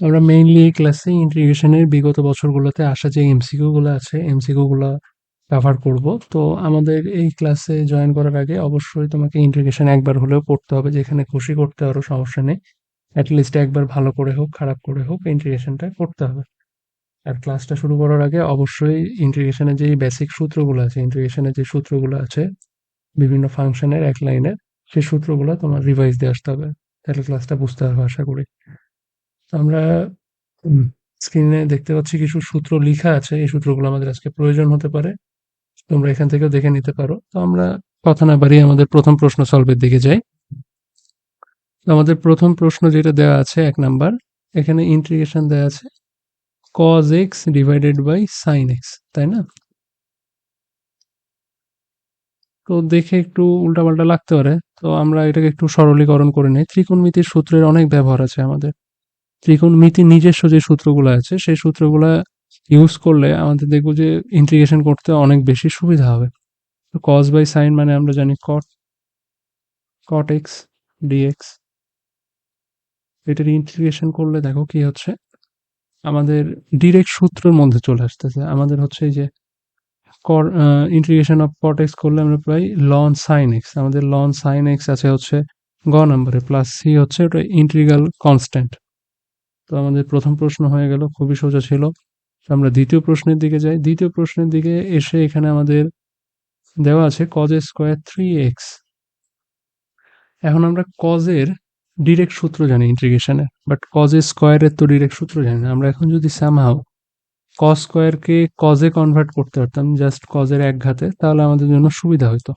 আমরা মেইনলি এই ক্লাসে ইন্টিগ্রেশনের বিগত বছরগুলোতে আসা যে এমসিকিউ গুলো আছে এমসিকিউ গুলো কভার করব। তো আমাদের এই ক্লাসে জয়েন করার আগে অবশ্যই তোমাকে ইন্টিগ্রেশন একবার হলেও পড়তে হবে। যেখানে খুশি করতে পারো সমস্যা নেই। অ্যাটলিস্ট একবার ভালো করে হোক, খারাপ করে হোক ইন্টিগ্রেশনটা করতে হবে। আর ক্লাসটা শুরু করার আগে অবশ্যই ইন্টিগ্রেশনের যে বেসিক সূত্রগুলো আছে ইন্টিগ্রেশনের যে সূত্রগুলো আছে, বিভিন্ন ফাংশনের এক লাইনের সেই সূত্রগুলো তোমার রিভাইজ দিয়ে আসতে হবে। তাহলে ক্লাসটা বুঝতে হবে আশা করি। আমরা স্ক্রিনে দেখতে পাচ্ছি কিছু সূত্র লিখা আছে। এই সূত্রগুলো আমাদের আজকে প্রয়োজন হতে পারে। তোমরা এখান থেকেও দেখে নিতে পারো। তো আমরা কথা না বাড়িয়ে আমাদের প্রথম প্রশ্ন সলভের দিকে যাই। আমাদের প্রথম প্রশ্ন যেটা দেওয়া আছে, এক নাম্বার, এখানে ইন্টিগ্রেশন দেওয়া আছে cos x divided by sin x তাই না? তো দেখে একটু উল্টাপাল্টা লাগতে পারে। তো আমরা এটাকে একটু সরলীকরণ করে নিই। ত্রিকোণমিতির সূত্রের অনেক ব্যবহার আছে আমাদের। ত্রিকোণমিতির নিজস্ব যে সূত্রগুলো আছে, সেই সূত্রগুলো ইউজ করলে আমাদের দেখব যে ইন্টিগ্রেশন করতে অনেক বেশি সুবিধা হবে। তো কস বাই সাইন মানে আমরা জানি কট কট এক্স ডিএক্স এটার ইন্টিগ্রেশন করলে দেখো কি হচ্ছে? আমাদের ডিরেক্ট সূত্রের মধ্যে চলে আসতেছে। আমাদের হচ্ছে এই যে ইন্টিগ্রেশন অফ কট এক্স করলে আমরা পাই লন সাইন এক্স আমাদের লন সাইন এক্স আছে হচ্ছে গ নম্বরে প্লাস সি হচ্ছে ওটা ইন্টিগ্রাল কনস্ট্যান্ট তো আমাদের প্রথম প্রশ্ন হয়ে গেল, খুবই সোজা ছিল। আমরা দ্বিতীয় প্রশ্নের দিকে যাই। দ্বিতীয় প্রশ্নের দিকে এসে এখানে আমাদের দেওয়া আছে কজ স্কোয়ার থ্রি এক্স এখন আমরা কজের ডিরেক্ট সূত্র জানি ইন্টিগ্রেশনের বাট কজের স্কোয়ারের তো ডিরেক্ট সূত্র জানি না। আমরা এখন যদি সামহাও কজ স্কোয়ারকে কজে কনভার্ট করতে পারতাম জাস্ট কজের এক ঘাতে, তাহলে আমাদের জন্য সুবিধা হতো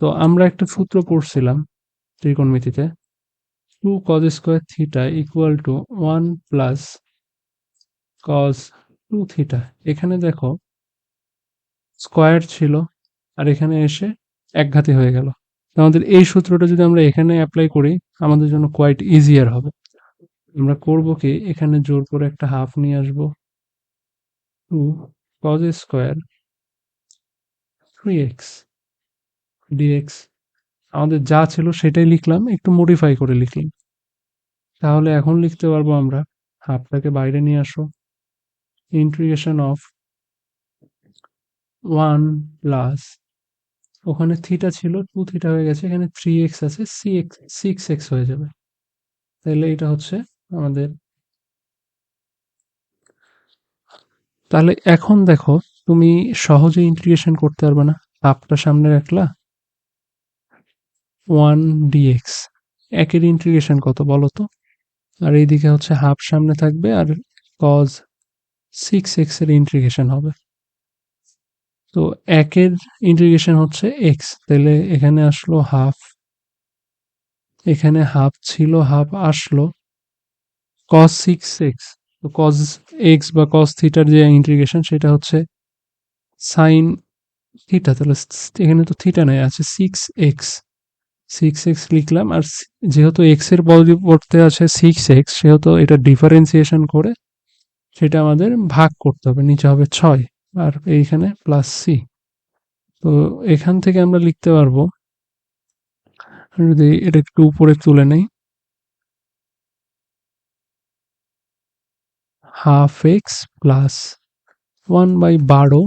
তো আমরা একটা সূত্র পড়ছিলাম ত্রিকোণমিতিতে two cos square theta equal to one plus cos two theta এখানে দেখো স্কোয়ার ছিল আর এখানে এসে একঘাতি হয়ে গেল। আমাদের এই সূত্রটা যদি আমরা এখানে অ্যাপ্লাই করি, আমাদের জন্য কোয়াইট ইজিয়ার হবে। আমরা করব কি, এখানে জোর করে একটা হাফ নিয়ে আসব। Two cos square three x dx আমাদের যা ছিল সেটাই লিখলাম, একটু মডিফাই করে লিখলাম। তাহলে এখন লিখতে পারব আমরা হাফটাকে বাইরে নিয়ে আসো। ইন্টিগ্রেশন অফ ওয়ান প্লাস ওখানে থিটা ছিল টু থিটা হয়ে গেছে, এখানে থ্রি এক্স আছে সি এক্স সিক্স এক্স হয়ে যাবে। তাহলে এটা হচ্ছে আমাদের, তাহলে এখন দেখো, তুমি সহজে ইন্টিগ্রেশন করতে পারবে না। হাফটা সামনে রাখলা ওয়ান ডিএক্স একের ইন্টিগ্রেশন কত বলো তো আর এইদিকে হচ্ছে হাফ সামনে থাকবে আর কজ সিক্স এক্সের ইন্টিগ্রেশন হবে। তো একের ইন্টিগ্রেশন হচ্ছে এক্স তাহলে এখানে আসলো হাফ এখানে হাফ ছিল হাফ আসলো কজ সিক্স এক্স তো কজ এক্স বা কজ থিটার যে ইন্টিগ্রেশন সেটা হচ্ছে সাইন থিটা তাহলে এখানে তো থিটা নাই, আছে সিক্স এক্স সিক্স এক্স লিখলাম, আর যেহেতু এক্সের পরিবর্তে আছে সিক্স এক্স সেহেতু এটা ডিফারেন্সিয়েশন করে সেটা আমাদের ভাগ করতে হবে, নিচে হবে ছয়, আর এইখানে প্লাস সি তো এখান থেকে আমরা লিখতে পারব যদি এটা একটু উপরে তুলে নেই half x plus one by বারো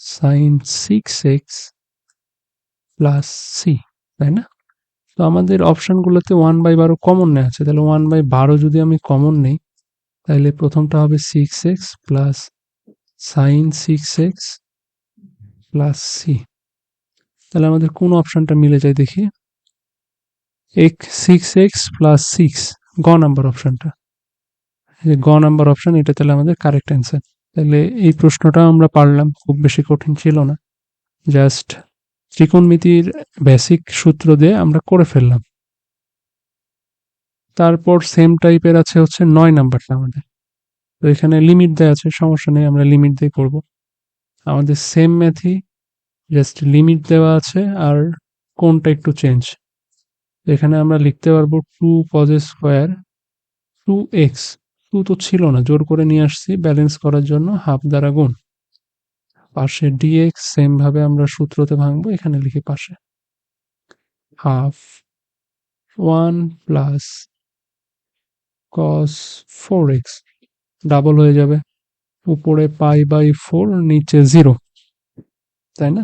sin six x plus C তাই না? তো আমাদের অপশানগুলোতে ওয়ান বাই বারো কমন নেওয়া আছে। তাহলে ওয়ান বাই বারো যদি আমি কমন নেই, তাহলে প্রথমটা হবে six x plus sin six x plus C তাহলে আমাদের কোন অপশানটা মিলে যায় দেখি? এক সিক্স এক্স প্লাস সিক্স গ নাম্বার অপশানটা যে গ নাম্বার অপশান এটা তাহলে আমাদের কারেক্ট অ্যান্সার তাহলে এই প্রশ্নটা আমরা পারলাম, খুব বেশি কঠিন ছিল না। জাস্ট ত্রিকোণমিতির বেসিক সূত্র দিয়ে আমরা করে ফেললাম। তারপর সেম টাইপের আছে হচ্ছে নয় নাম্বারটা আমাদের। তো এখানে লিমিট দেওয়া আছে, সমস্যা নেই, আমরা লিমিট দিয়ে করব। আমাদের সেম ম্যাথই জাস্ট লিমিট দেওয়া আছে আর কোনটা একটু চেঞ্জ এখানে আমরা লিখতে পারব two cos square two x two তো ছিল না, জোর করে নিয়ে আসছি ব্যালেন্স করার জন্য হাফ দ্বারা গুণ। পাশে ডিএক্স সেম ভাবে আমরা সূত্রতে ভাঙবো, এখানে লিখি পাশে। Half one plus cos four x double হয়ে যাবে। উপরে পাই বাই ফোর নিচে জিরো তাই না?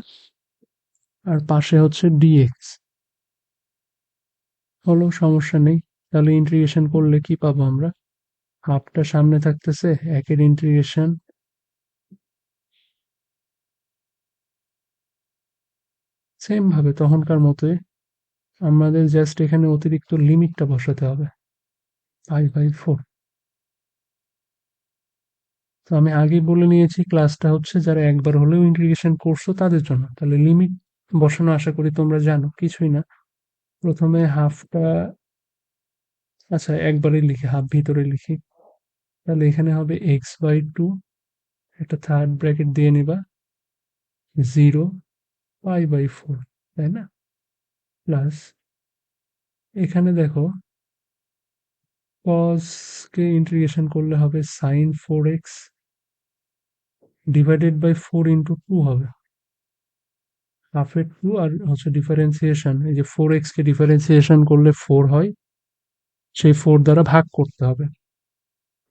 আর পাশে হচ্ছে ডিএক্স হলো, সমস্যা নেই। তাহলে ইন্টিগ্রেশন করলে কি পাবো আমরা? হাফটা সামনে থাকতেছে, একের ইন্টিগ্রেশন সেম ভাবে তখনকার মতোই আমাদের জাস্ট এখানে অতিরিক্ত লিমিটটা বসাতে হবে ফাইভ বাই ফোর তো আমি আগে বলে নিয়েছি ক্লাসটা হচ্ছে যারা একবার হলেও ইন্টিগ্রেশন করছ তাদের জন্য। তাহলে লিমিট বসানো আশা করি তোমরা জানো, কিছুই না। প্রথমে হাফটা আচ্ছা একবারে লিখি হাফ ভিতরে লিখি। তাহলে এখানে হবে এক্স বাই টু একটা থার্ড ব্র্যাকেট দিয়ে নিবা জিরো পাই বাই ফোর, তাই না? প্লাস এখানে দেখো কসকে ইন্টিগ্রেশন করলে হবে sin four x divided by four into two হবে। হাফের টু আর হচ্ছে ডিফারেন্সিয়েশন এই যে ফোর এক্সকে ডিফারেন্সিয়েশন করলে ফোর হয়, সেই ফোর দ্বারা ভাগ করতে হবে।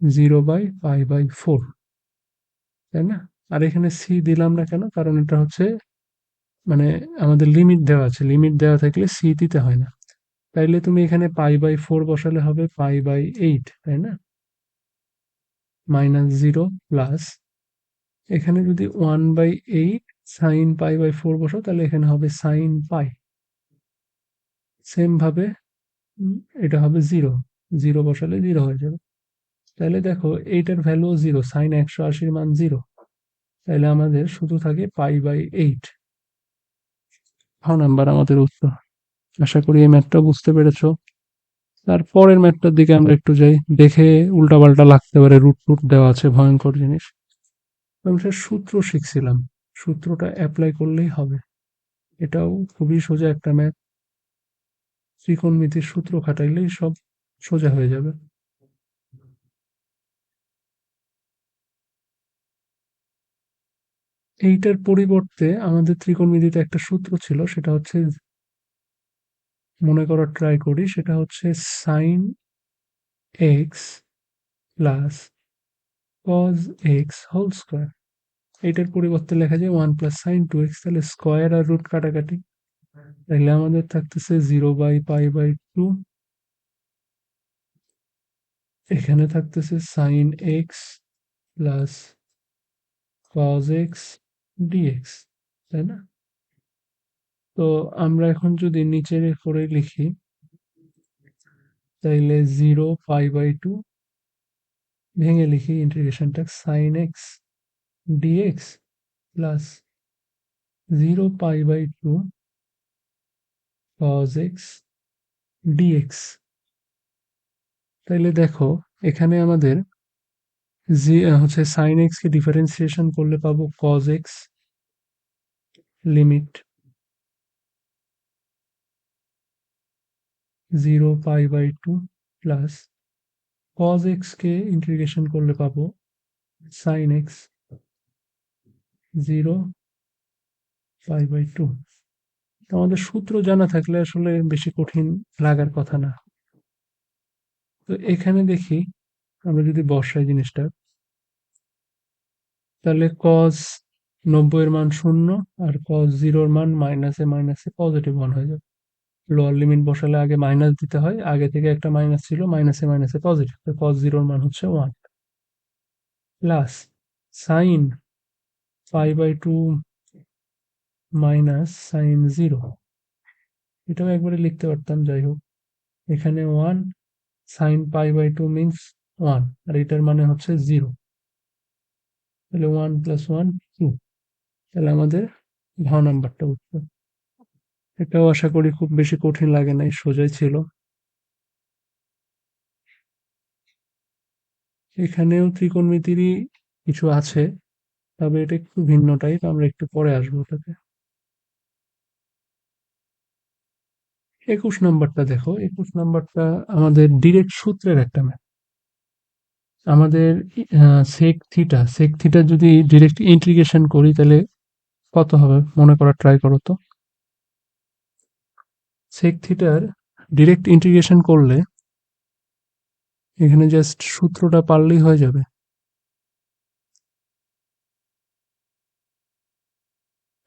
Zero by pi by four তাই না? আর এখানে সি দিলাম না কেন? কারণ এটা হচ্ছে মানে আমাদের লিমিট দেওয়া আছে। লিমিট দেওয়া থাকলে সি দিতে হয় না। তাইলে তুমি এখানে পাই বাই ফোর বসালে হবে পাই বাই এইট তাই না? মাইনাস জিরো প্লাস এখানে যদি one by eight sin pi by four বসো, তাহলে এখানে হবে সাইন পাই। সেম ভাবে এটা হবে জিরো জিরো বসালে জিরো হয়ে যাবে। তাহলে দেখো এইটার ভ্যালু জিরো সাইন একশো আশির মান জিরো তাহলে আমাদের শুধু থাকে পাই বাই এইট ছ নাম্বার আমাদের উত্তর। আশা করি এই ম্যাথটা বুঝতে পেরেছ। তারপরের ম্যাথটার দিকে আমরা একটু যাই। দেখে উল্টাপাল্টা লাগতে পারে রুট টুট দেওয়া আছে, ভয়ঙ্কর জিনিস। আমরা সূত্র শিখছিলাম। সূত্রটা অ্যাপ্লাই করলেই হবে। এটাও খুবই সোজা একটা ম্যাথ। ত্রিকোণমিতির সূত্র খাটাইলেই সব সোজা হয়ে যাবে। এইটার পরিবর্তে আমাদের ত্রিকোণমিতিতে একটা সূত্র ছিল, সেটা হচ্ছে মনে করার ট্রাই করি, সেটা হচ্ছে sin x plus cos x whole square এইটার পরিবর্তে লেখা যায় one plus sin two x তাহলে স্কোয়ার আর রুট কাটাকাটি। তাহলে আমাদের থাকতেছে zero by pi by two এখানে থাকতেছে sin x plus cos x dx তাই না? তো আমরা এখন যদি নিচের করে লিখি, তাইলে জিরো পাই বাই টু ভেঙে লিখি ইন্টিগ্রেশনটা sin x dx plus zero pi by two cos x dx তাইলে দেখো, এখানে আমাদের জি হচ্ছে সাইন এক্স কে ডিফারেন্সিয়েশন করলে পাবো cos x limit zero pi by two plus cos x K integration করলে পাবো sin x zero pi by two আমাদের সূত্র জানা থাকলে আসলে বেশি কঠিন লাগার কথা না। তো এখানে দেখি, আমরা যদি বসাই জিনিসটা। তাহলে কজ নব্বইয়ের মান শূন্য আর কজ জিরোর মান মাইনাসে মাইনাসে পজিটিভ ওয়ান হয়ে যাবে। লোয়ার লিমিট বসালে আগে মাইনাস দিতে হয়, আগে থেকে একটা মাইনাস ছিল মাইনাসে মাইনাসে পজিটিভ কজ জিরোর মান হচ্ছে one plus sin pi by two minus sin zero এটাও একবারে লিখতে পারতাম, যাই হোক। এখানে one sin pi by two means one আর এটার মানে হচ্ছে জিরো তাহলে ওয়ান প্লাস ওয়ান টু তাহলে আমাদের ভাও নাম্বারটা উত্তর এটাও আশা করি খুব বেশি কঠিন লাগে নাই, সোজাই ছিল। এখানেও ত্রিকোণমিতিরই কিছু আছে, তবে এটা একটু ভিন্ন টাইপ আমরা একটু পরে আসব ওটাতে। একুশ নাম্বারটা দেখো, একুশ নাম্বারটা আমাদের ডিরেক্ট সূত্রের একটা ম্যাথ আমাদের সেক থিটা সেক থিটা যদি ডিরেক্ট ইন্টিগ্রেশন করি তাহলে কত হবে? মনে করার ট্রাই করো তো। সেক থিটার ডিরেক্ট ইন্টিগ্রেশন করলে এখানে জাস্ট সূত্রটা পারলেই হয়ে যাবে।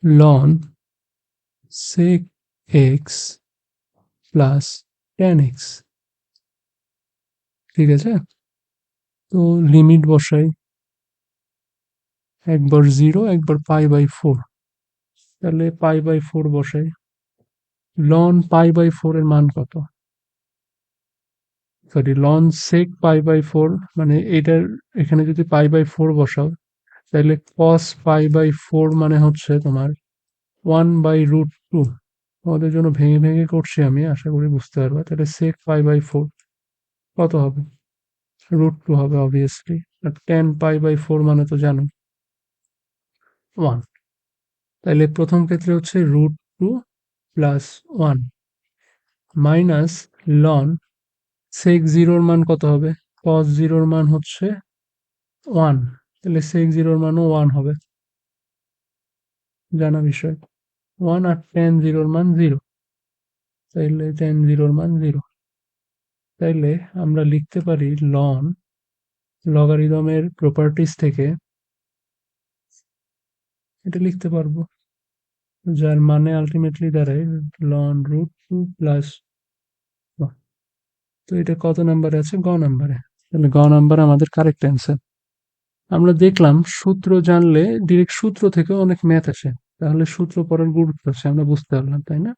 Ln sec x plus tan x ঠিক আছে? তো লিমিট বসাই। একবার জিরো একবার পাই বাই ফোর তাহলে পাই বাই ফোর বসাই। লন পাই বাই ফোর এর মান কত? Sorry ln sec pi by four মানে এটার, এখানে যদি পাই বাই ফোর বসাও, তাহলে কস পাই বাই ফোর মানে হচ্ছে তোমার ওয়ান বাই রুট টু তোমাদের জন্য ভেঙে ভেঙে করছি আমি, আশা করি বুঝতে পারবা। তাহলে সেক পাই বাই ফোর কত হবে? রুট টু হবে obviously tan pi by four মানে তো জানো। ওয়ান তাহলে প্রথম ক্ষেত্রে হচ্ছে root two plus one minus ln sec জিরোর মান কত হবে? কস জিরোর মান হচ্ছে ওয়ান তাহলে সেক জিরোর মানও ওয়ান হবে। জানা বিষয়। ওয়ান আর টেন জিরোর মান জিরো তাইলে টেন জিরোর মান জিরো তাইলে আমরা লিখতে পারি লন লগারিদমের প্রপার্টিস থেকে এটা লিখতে পারব, যার মানে আলটিমেটলি দাঁড়ায় লন রুট টু প্লাস তো এটা কত নাম্বারে আছে? গ নাম্বারে তাহলে গ নাম্বার আমাদের কারেক্ট অ্যান্সার আমরা দেখলাম সূত্র জানলে ডিরেক্ট সূত্র থেকে অনেক ম্যাথ আসে। তাহলে সূত্র পড়ার গুরুত্ব আছে, আমরা বুঝতে পারলাম, তাই না?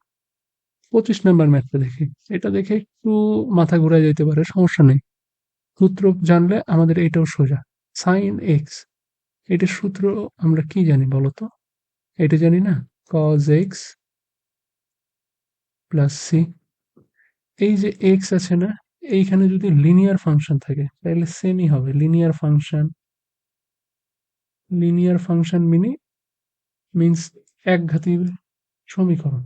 পঁচিশ নাম্বার ম্যাথটা দেখি। এটা দেখে একটু মাথা ঘুরে যেতে পারে, সমস্যা নেই। সূত্র জানলে আমাদের এটাও সোজা। সাইন এক্স এটার সূত্র আমরা কি জানি বলতো এটা জানি না? কজ এক্স প্লাস সি এই যে এক্স আছে না, এইখানে যদি লিনিয়ার ফাংশন থাকে, তাহলে সেমই হবে। লিনিয়ার ফাংশন লিনিয়ার ফাংশন মিনি মিন্স একঘাতি সমীকরণ।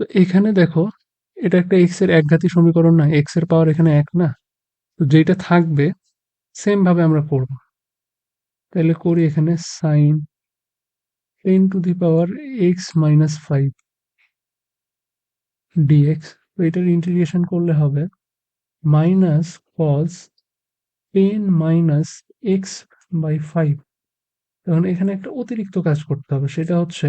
তো এখানে দেখো, এটা একটা এক্সের একঘাতি সমীকরণ না এক্সের পাওয়ার এখানে এক না। তো যেটা থাকবে সেম ভাবে আমরা করব। তাহলে করি এখানে sin ten to the power x minus five dx তো এটার ইন্টিগ্রেশন করলে হবে minus cos ten minus x by five তখন এখানে একটা অতিরিক্ত কাজ করতে হবে, সেটা হচ্ছে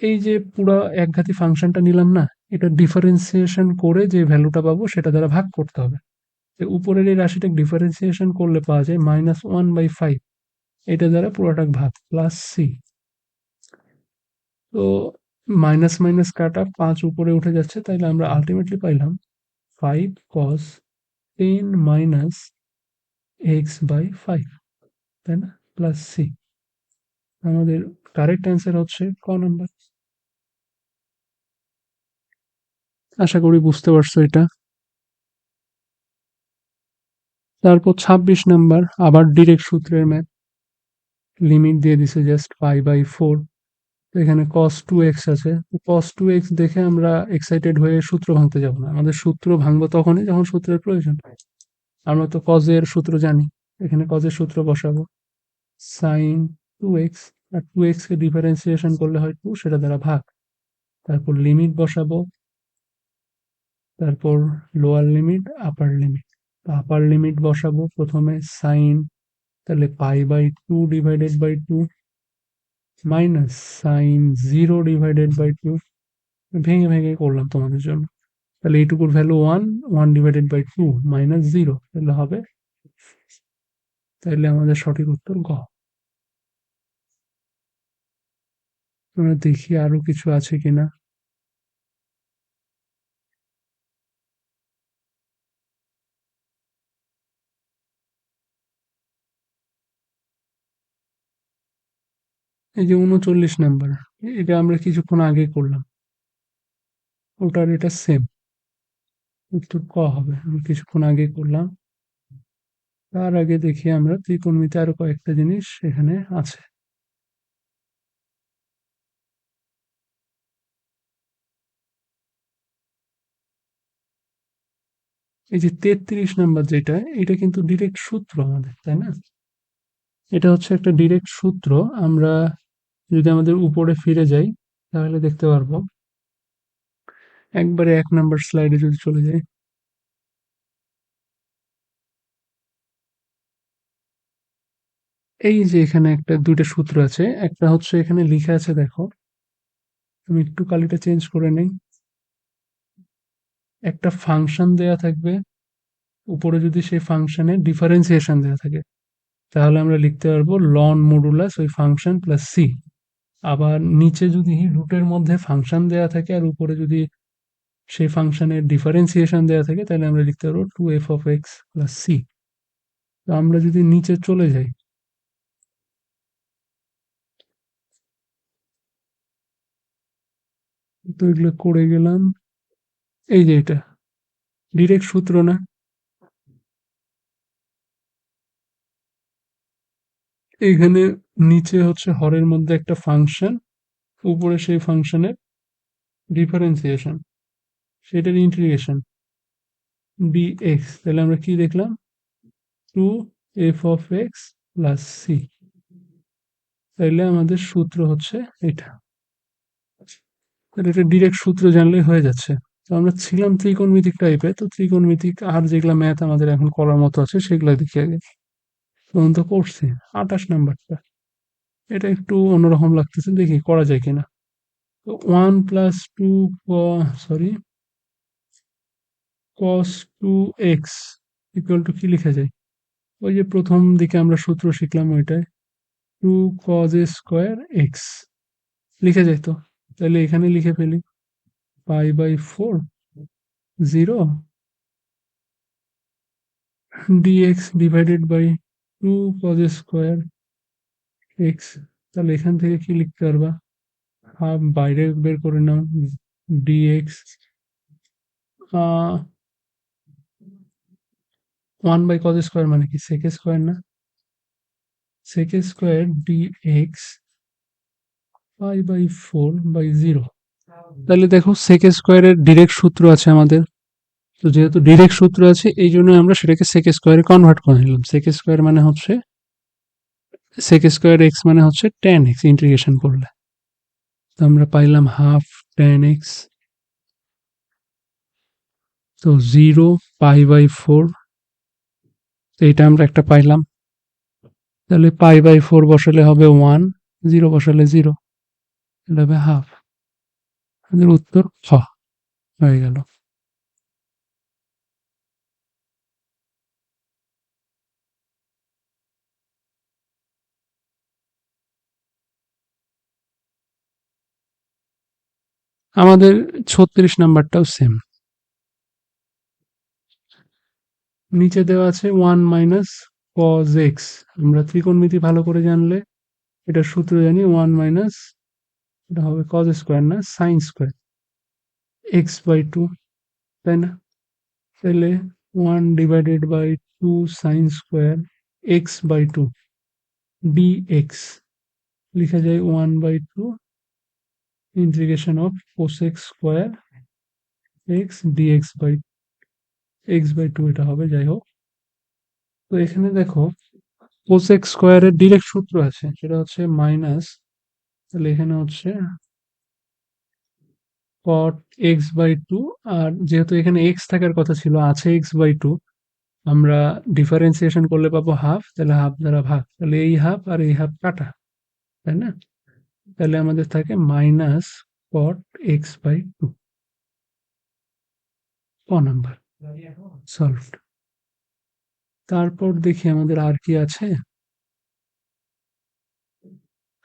এই যে পুরো একঘাতি ফাংশনটা নিলাম না, এটা ডিফারেন্সিয়েশন করে যে ভ্যালুটা পাবো সেটা দ্বারা ভাগ করতে হবে। তো উপরের এই রাশিটা ডিফারেন্সিয়েশন করলে পাওয়া যায় মাইনাস ওয়ান বাই ফাইভ এটা দ্বারা পুরোটা ভাগ প্লাস সি তো মাইনাস মাইনাস কাটা পাঁচ উপরে উঠে যাচ্ছে, তাইলে আমরা আলটিমেটলি পাইলাম five cos ten minus x by five তাই না? প্লাস সি আমাদের কারেক্ট অ্যান্সার হচ্ছে ক নাম্বার আশা করি বুঝতে পারছ এটা। তারপর ছাব্বিশ নাম্বার, আবার ডিরেক্ট সূত্রের ম্যাথ লিমিট দিয়ে দিছে জাস্ট ফাইভ বাই ফোর এখানে কস টু এক্স আছে। কস টু এক্স দেখে আমরা এক্সাইটেড হয়ে সূত্র ভাঙতে যাব না। আমাদের সূত্র ভাঙবো তখনই যখন সূত্রের প্রয়োজন। আমরা তো কজের সূত্র জানি। এখানে কজের সূত্র বসাবো। সাইন টু এক্স আর টু এক্স কে ডিফারেন্সিয়েশন করলে হয় টু সেটা দ্বারা ভাগ। তারপর লিমিট বসাবো। তারপর lower limit upper limit upper limit বসাবো, প্রথমে সাইন তাহলে pi by two divided by two minus sin zero divided by two ভেঙে ভেঙে করলাম তোমাদের জন্য। তাহলে এইটুকুর value one one divided by two minus zero তাহলে হবে, তাহলে আমাদের সঠিক উত্তর গ। দেখি আরও কিছু আছে কিনা। এই যে উনচল্লিশ নাম্বার, এটা আমরা কিছুক্ষণ আগে করলাম। ওটার এটা সেম উত্তর ক হবে, আমি কিছুক্ষণ আগে করলাম। তার আগে দেখি আমরা ত্রিকোণমিতি আরও কয়েকটা জিনিস এখানে আছে। এই যে তেত্রিশ নাম্বার যেটা, এটা কিন্তু ডিরেক্ট সূত্র আমাদের, তাই না? এটা হচ্ছে একটা ডিরেক্ট সূত্র। আমরা যদি আমাদের উপরে ফিরে যাই, তাহলে দেখতে পারব। একবারে এক নাম্বার স্লাইডে যদি চলে যাই। এই যে এখানে একটা, দুইটা সূত্র আছে। একটা হচ্ছে এখানে লিখা আছে, দেখো। আমি একটু কালিটা চেঞ্জ করে নেই। একটা ফাংশন দেয়া থাকবে। উপরে যদি সেই ফাংশনে ডিফারেন্সিয়েশন দেওয়া থাকে। তাহলে আমরা লিখতে পারব লন মডুলাস ওই ফাংশন প্লাস সি আবার নিচে যদি রুটের মধ্যে ফাংশন দেয়া থাকে আর উপরে যদি সেই ফাংশনের ডিফারেন্সিয়েশন দেওয়া থাকে, তাহলে আমরা লিখতে পারব two f of x plus C তো আমরা যদি নিচে চলে যাই, তো এগুলো করে গেলাম। এই যে এটা ডিরেক্ট সূত্র না? এখানে নিচে হচ্ছে হরের মধ্যে একটা ফাংশন উপরে সেই ফাংশনের ডিফারেন্সিয়েশন সেটার ইন্টিগ্রেশন বি এক্স তাহলে আমরা কি দেখলাম? Two f of x plus C তাইলে আমাদের সূত্র হচ্ছে এটা। তাহলে এটা ডিরেক্ট সূত্র জানলেই হয়ে যাচ্ছে। তো আমরা ছিলাম ত্রিকোণমিতিক টাইপের তো ত্রিকোণমিতিক আর যেগুলা ম্যাথ আমাদের এখন করার মতো আছে, সেগুলো দেখি আগে। তখন তো করছি। আঠাশ নাম্বারটা এটা একটু অন্যরকম লাগতেছে, দেখি করা যায় কিনা। One plus two sorry cos two x equal to কি লেখা যায়? ওই যে প্রথম দিকে আমরা সূত্র শিখলাম ওইটায় টু কজ এ স্কোয়ার এক্স লিখে যায় তো? তাহলে এখানে লিখে ফেলি। Pi by four zero dx divided by two cos square x তাহলে এখান থেকে কি লিখতে পারবা? হাফ বাইরে বের করে নাও dx one by cos square মানে কি সেক স্কোয়ার না? Sec square dx pi by four by zero তাহলে দেখো সেক স্কোয়ারের ডিরেক্ট সূত্র আছে আমাদের। তো যেহেতু ডিরেক্ট সূত্র আছে, এই জন্য আমরা সেটাকে সেক স্কোয়ারে কনভার্ট করে নিলাম। সেক স্কোয়ার মানে হচ্ছে সেক স্কোয়ার এক্স মানে হচ্ছে টেন এক্স ইন্টিগ্রেশন করলে। তো আমরা পাইলাম হাফ টেন এক্স তো জিরো পাই বাই ফোর এইটা আমরা একটা পাইলাম। তাহলে পাই বাই ফোর বসালে হবে ওয়ান জিরো বসালে জিরো এটা হবে হাফ আমাদের উত্তর খ হয়ে গেল। আমাদের ছত্রিশ নাম্বারটাও সেম নিচে দেওয়া আছে ওয়ান মাইনাস কজ এক্স আমরা ত্রিকোণমিতি ভালো করে জানলে এটা সূত্র জানি ওয়ান মাইনাস এটা হবে কজ স্কোয়ার না sin square x by two তাই না? তাহলে one divided by two sin square x by two d x লিখা যায় one by two integration of cosec square x dx by x by two এটা হবে যাই হোক তো এখানে দেখো কোসেক স্কোয়ারের ডিরেক্ট সূত্র আছে, সেটা হচ্ছে মাইনাস তাহলে এখানে হচ্ছে কট এক্স বাই টু আর যেহেতু এখানে এক্স থাকার কথা ছিল, আছে এক্স বাই টু আমরা ডিফারেন্সিয়েশন করলে পাবো হাফ তাহলে হাফ দ্বারা ভাগ, তাহলে এই হাফ আর এই হাফ কাটা, তাই না? তাহলে আমাদের থাকে minus cot x by two ক নাম্বার সলভড তারপর দেখি আমাদের আর কি আছে?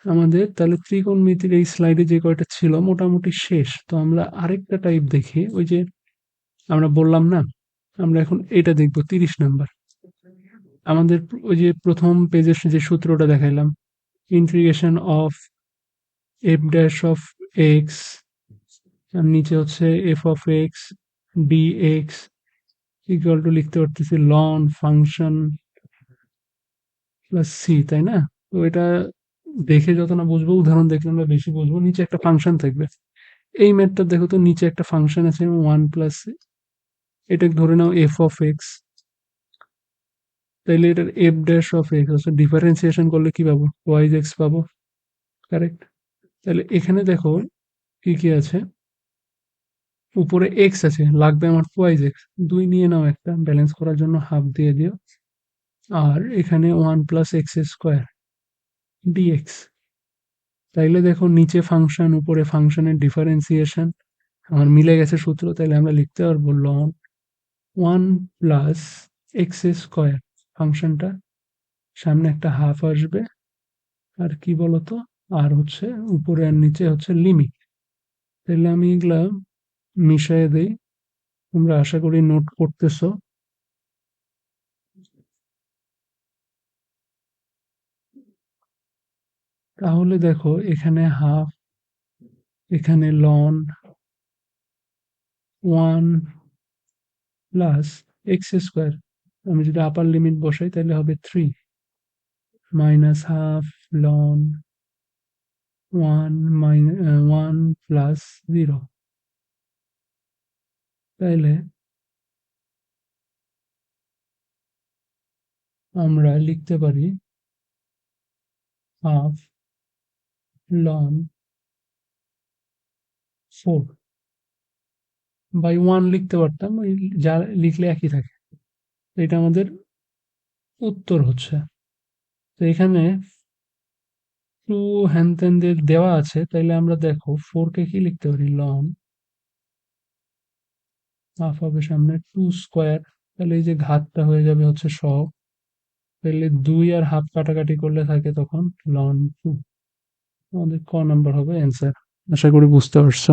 আমাদের তাহলে ত্রিকোণমিতির এই স্লাইডে যে কয়টা ছিল মোটামুটি শেষ। তো আমরা আরেকটা টাইপ দেখি, ওই যে আমরা বললাম না, আমরা এখন এটা দেখব, তিরিশ নাম্বার আমাদের ওই যে প্রথম পেজের যে সূত্রটা দেখাইলাম integration of f dash of x নিচে হচ্ছে f of x d x equal to লিখতে পারতেছি লন ফাংশন প্লাস সি তাই না? তো এটা দেখে যত না বুঝব, উদাহরণ দেখলে আমরা বেশি বুঝব, নিচে একটা ফাংশন থাকবে। এই ম্যাথটা দেখো তো নিচে একটা ফাংশন আছে ওয়ান প্লাস এটা ধরে নাও এফ অফ এক্স তাইলে এটার f dash of x differentiation করলে কি পাবো? ওয়াইজ এক্স পাবো কারেক্ট তাহলে এখানে দেখো কি কি আছে? উপরে এক্স আছে, লাগবে আমার টুয়াইজ এক্স দুই নিয়ে নাও একটা ব্যালেন্স করার জন্য হাফ দিয়ে দিও। আর এখানে one plus x square dx তাইলে দেখো নিচে ফাংশন উপরে ফাংশনের ডিফারেন্সিয়েশন আমার মিলে গেছে সূত্র, তাইলে আমরা লিখতে পারব ln one plus x square ফাংশনটা সামনে একটা হাফ আসবে। আর কি বলতো? আর হচ্ছে উপরে আর নিচে হচ্ছে লিমিট তাহলে আমি এগুলা মিশিয়ে দেই। তোমরা আশা করি নোট করতেছো। তাহলে দেখো, এখানে হাফ এখানে ln one plus x square আমি যদি আপার লিমিট বসাই, তাহলে হবে three minus half ln one minus one plus zero তাইলে আমরা লিখতে পারি half ln four by one লিখতে পারতাম, ওই যা লিখলে একই থাকে। এটা আমাদের উত্তর হচ্ছে। তো এখানে টু হ্যান ত্যান দিয়ে দেওয়া আছে, তাইলে আমরা দেখো ফোর কে কি লিখতে পারি? লং হাফ হবে সামনে টু স্কোয়ার তাহলে এই যে ঘাতটা হয়ে যাবে হচ্ছে স তাহলে দুই আর হাফ কাটাকাটি করলে থাকে তখন লন টু আমাদের ক নম্বর হবে? অ্যান্সার আশা করি বুঝতে পারছ।